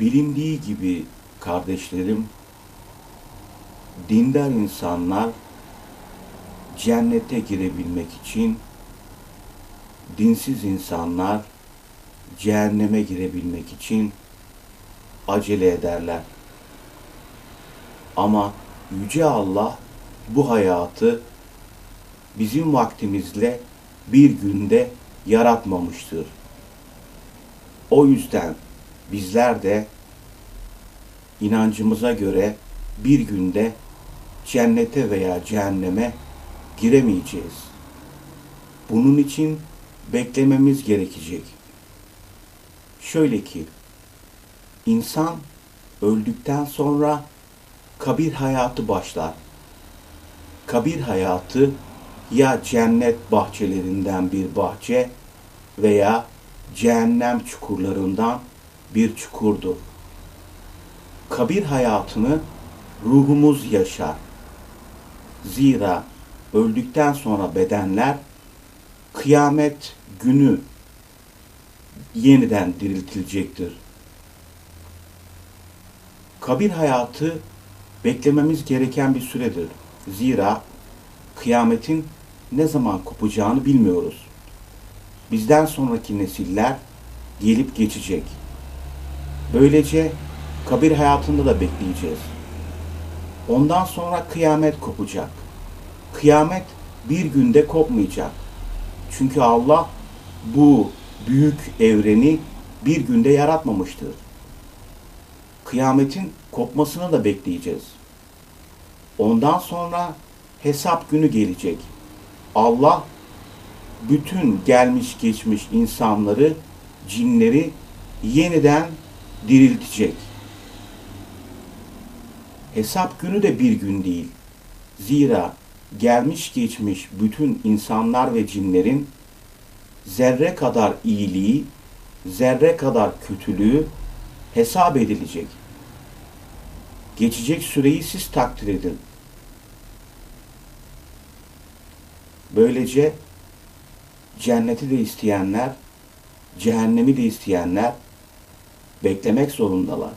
Bilindiği gibi kardeşlerim, dindar insanlar cennete girebilmek için dinsiz insanlar cehenneme girebilmek için acele ederler. Ama Yüce Allah bu hayatı bizim vaktimizle bir günde yaratmamıştır. O yüzden bizler de inancımıza göre bir günde cennete veya cehenneme giremeyeceğiz. Bunun için beklememiz gerekecek. Şöyle ki, insan öldükten sonra kabir hayatı başlar. Kabir hayatı ya cennet bahçelerinden bir bahçe veya cehennem çukurlarından bir çukurdur. Kabir hayatını ruhumuz yaşar. Zira öldükten sonra bedenler kıyamet günü yeniden diriltilecektir. Kabir hayatı beklememiz gereken bir süredir. Zira kıyametin ne zaman kopacağını bilmiyoruz. Bizden sonraki nesiller gelip geçecek. Böylece kabir hayatında da bekleyeceğiz. Ondan sonra kıyamet kopacak. Kıyamet bir günde kopmayacak. Çünkü Allah bu büyük evreni bir günde yaratmamıştır. Kıyametin kopmasını da bekleyeceğiz. Ondan sonra hesap günü gelecek. Allah bütün gelmiş geçmiş insanları, cinleri yeniden diriltecek. Hesap günü de bir gün değil. Zira gelmiş geçmiş bütün insanlar ve cinlerin zerre kadar iyiliği, zerre kadar kötülüğü hesap edilecek. Geçecek süreyi siz takdir edin. Böylece cenneti de isteyenler, cehennemi de isteyenler beklemek zorundalar.